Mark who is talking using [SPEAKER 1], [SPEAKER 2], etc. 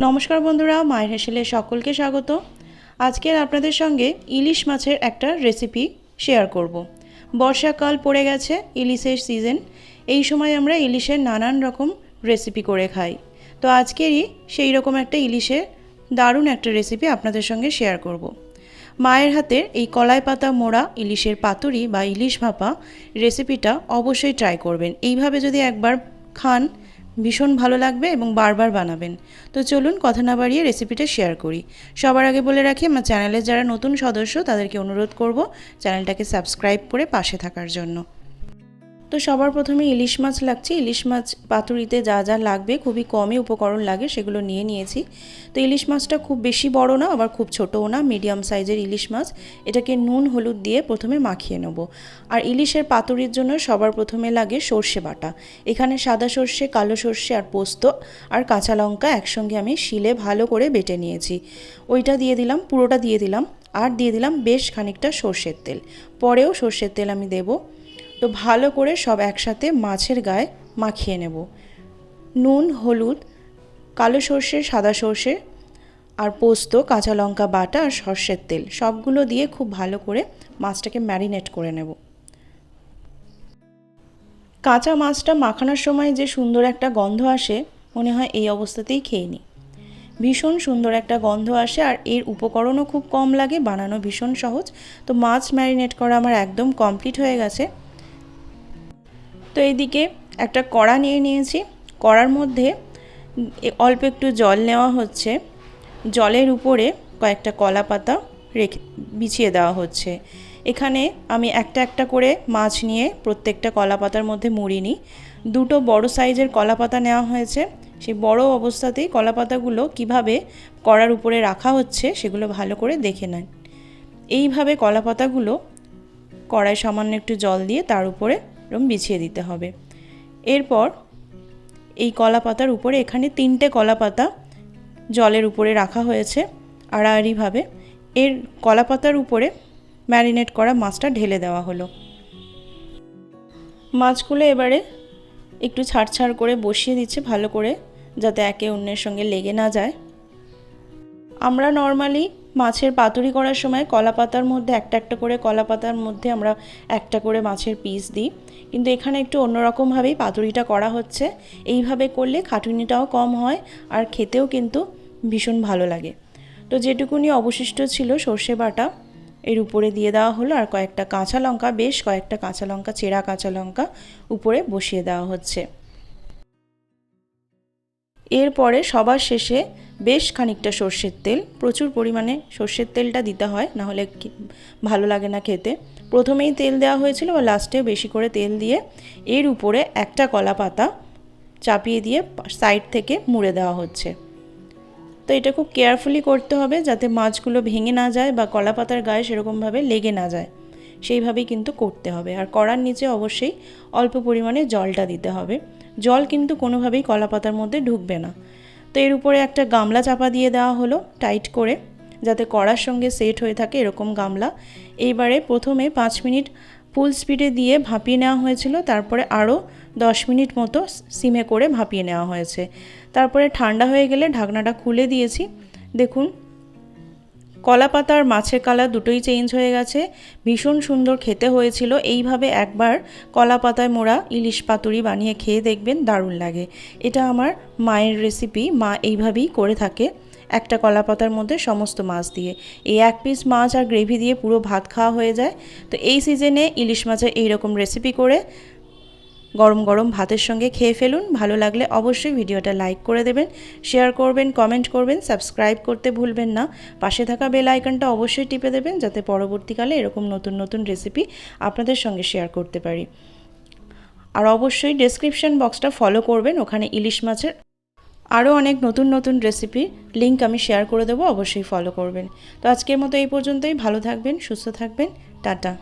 [SPEAKER 1] নমস্কার বন্ধুরা, মায়ের হেসেলে সকলকে স্বাগত আজকের আপনাদের সঙ্গে ইলিশ মাছের একটা রেসিপি শেয়ার করব। বর্ষাকাল পড়ে গেছে, ইলিশের সিজন এই সময় আমরা ইলিশের নানান রকম রেসিপি করে খাই তো আজকেরই সেই রকম একটা ইলিশের দারুণ একটা রেসিপি আপনাদের সঙ্গে শেয়ার করব। মায়ের হাতের এই কলাই পাতা মোড়া ইলিশের পাতুরি বা ইলিশ ভাপা রেসিপিটা অবশ্যই ট্রাই করবেন এইভাবে যদি একবার খান ভীষণ ভালো লাগবে এবং বারবার বানাবেন। তো চলুন কথা না বাড়িয়ে রেসিপিটা শেয়ার করি। সবার আগে বলে রাখি, আমার চ্যানেলে যারা নতুন সদস্য, তাদেরকে অনুরোধ করব চ্যানেলটাকে সাবস্ক্রাইব করে পাশে থাকার জন্য। তো সবার প্রথমে ইলিশ মাছ লাগছে। ইলিশ মাছ পাতুরিতে যা যা লাগবে, খুবই কমই উপকরণ লাগে, সেগুলো নিয়ে নিয়েছি। তো ইলিশ মাছটা খুব বেশি বড় না, আবার খুব ছোটও না, মিডিয়াম সাইজের ইলিশ মাছ। এটাকে নুন, হলুদ দিয়ে প্রথমে মাখিয়ে নেব। আর ইলিশের পাতুরির জন্য সবার প্রথমে লাগে সর্ষে বাটা। এখানে সাদা সর্ষে, কালো সর্ষে আর পোস্ত আর কাঁচা লঙ্কা একসঙ্গে আমি শিলে ভালো করে বেটে নিয়েছি। ওইটা দিয়ে দিলাম, পুরোটা দিয়ে দিলাম, আর দিয়ে দিলাম বেশ খানিকটা সর্ষের তেল। পরেও সর্ষের তেল আমি দেবো। তো ভালো করে সব একসাথে মাছের গায়ে মাখিয়ে নেব। নুন, হলুদ, কালো সর্ষে, সাদা সর্ষে আর পোস্ত, কাঁচা লঙ্কা, বাটা আর সর্ষের তেল সবগুলো দিয়ে খুব ভালো করে মাছটাকে ম্যারিনেট করে নেব। কাঁচা মাছটা মাখানোর সময় যে সুন্দর একটা গন্ধ আসে, মনে হয় এই অবস্থাতেই খেয়ে নিই। ভীষণ সুন্দর একটা গন্ধ আসে আর এর উপকরণও খুব কম লাগে, বানানো ভীষণ সহজ। তো মাছ ম্যারিনেট করা আমার একদম কমপ্লিট হয়ে গেছে। তো এইদিকে একটা কড়া নিয়ে নিয়েছি। কড়ার মধ্যে অল্প একটু জল নেওয়া হচ্ছে। জলের উপরে কয়েকটা কলা পাতা রেখে বিছিয়ে দেওয়া হচ্ছে। এখানে আমি একটা একটা করে মাছ নিয়ে প্রত্যেকটা কলা পাতার মধ্যে মুড়ি নিই। দুটো বড় সাইজের কলা পাতা নেওয়া হয়েছে। সেই বড় অবস্থাতেই কলা পাতাগুলো কীভাবে কড়ার উপরে রাখা হচ্ছে সেগুলো ভালো করে দেখে নেন। এইভাবে কলা পাতাগুলো কড়াই সামান্য একটু জল দিয়ে তার উপরে এরকম বিছিয়ে দিতে হবে। এরপর এই কলা পাতার উপরে এখানে তিনটে কলা পাতা জলের উপরে রাখা হয়েছে আড়াআড়িভাবে। এর কলা পাতার উপরে ম্যারিনেট করা মাছটা ঢেলে দেওয়া হলো। মাছগুলো এবারে একটু ছাড় ছাড় করে বসিয়ে দিচ্ছে ভালো করে, যাতে একে অন্যের সঙ্গে লেগে না যায়। আমরা নর্মালি মাছের পাতুরি করার সময় কলা পাতার মধ্যে একটা একটা করে কলা পাতার মধ্যে আমরা একটা করে মাছের পিস দিই। কিন্তু এখানে একটু অন্যরকমভাবেই পাতুরিটা করা হচ্ছে। এইভাবে করলে খাটুনিটাও কম হয় আর খেতেও কিন্তু ভীষণ ভালো লাগে। তো যেটুকুনি অবশিষ্ট ছিল সর্ষে বাটা, এর উপরে দিয়ে দেওয়া হলো আর কয়েকটা কাঁচা লঙ্কা, বেশ কয়েকটা কাঁচা লঙ্কা, চেরা কাঁচা লঙ্কা উপরে বসিয়ে দেওয়া হচ্ছে। এরপরে সবার শেষে বেশ খানিকটা সর্ষের তেল, প্রচুর পরিমাণে সর্ষের তেলটা দিতে হয় নাহলে ভালো লাগে না খেতে। প্রথমেই তেল দেওয়া হয়েছিল বা লাস্টে বেশি করে তেল দিয়ে এর উপরে একটা কলা পাতা চাপিয়ে দিয়ে সাইড থেকে মুড়ে দেওয়া হচ্ছে। তো এটা খুব কেয়ারফুলি করতে হবে যাতে মাছগুলো ভেঙে না যায় বা কলা পাতার গায়ে সেরকমভাবে লেগে না যায়। সেইভাবেই কিন্তু করতে হবে। আর কড়ার নিচে অবশ্যই অল্প পরিমাণে জলটা দিতে হবে। জল কিন্তু কোনোভাবেই কলা পাতার মধ্যে ঢুকবে না। তো এর উপরে একটা গামলা চাপা দিয়ে দেওয়া হলো টাইট করে, যাতে কড়ার সঙ্গে সেট হয়ে থাকে এরকম গামলা। এইবারে প্রথমে পাঁচ মিনিট ফুল স্পিডে দিয়ে ভাপিয়ে নেওয়া হয়েছিল, তারপরে আরও দশ মিনিট মতো সিমে করে ভাপিয়ে নেওয়া হয়েছে। তারপরে ঠান্ডা হয়ে গেলে ঢাকনাটা খুলে দিয়েছি। দেখুন কলা পাতা আর মাছের কালার দুটোই চেঞ্জ হয়ে গেছে। ভীষণ সুন্দর খেতে হয়েছিল। এইভাবে একবার কলা পাতায় মোড়া ইলিশ পাতুরি বানিয়ে খেয়ে দেখবেন দারুণ লাগে। এটা আমার মায়ের রেসিপি মা এইভাবেই করে থাকে একটা কলা পাতার মধ্যে সমস্ত মাছ দিয়ে। এই এক পিস মাছ আর গ্রেভি দিয়ে পুরো ভাত খাওয়া হয়ে যায়। তো এই সিজনে ইলিশ মাছের এইরকম রেসিপি করে গরম গরম ভাতের সঙ্গে খেয়ে ফেলুন। ভালো লাগলে অবশ্যই ভিডিওটা লাইক করে দেবেন, শেয়ার করবেন, কমেন্ট করবেন, সাবস্ক্রাইব করতে ভুলবেন না। পাশে থাকা বেল আইকনটা অবশ্যই টিপে দেবেন যাতে পরবর্তীকালে এরকম নতুন নতুন রেসিপি আপনাদের সঙ্গে শেয়ার করতে পারি। আর অবশ্যই ডেসক্রিপশন বক্সটা ফলো করবেন, ওখানে ইলিশ মাছের আরও অনেক নতুন নতুন রেসিপি লিঙ্ক আমি শেয়ার করে দেবো, অবশ্যই ফলো করবেন। তো আজকের মতো এই পর্যন্তই, ভালো থাকবেন, সুস্থ থাকবেন, টাটা।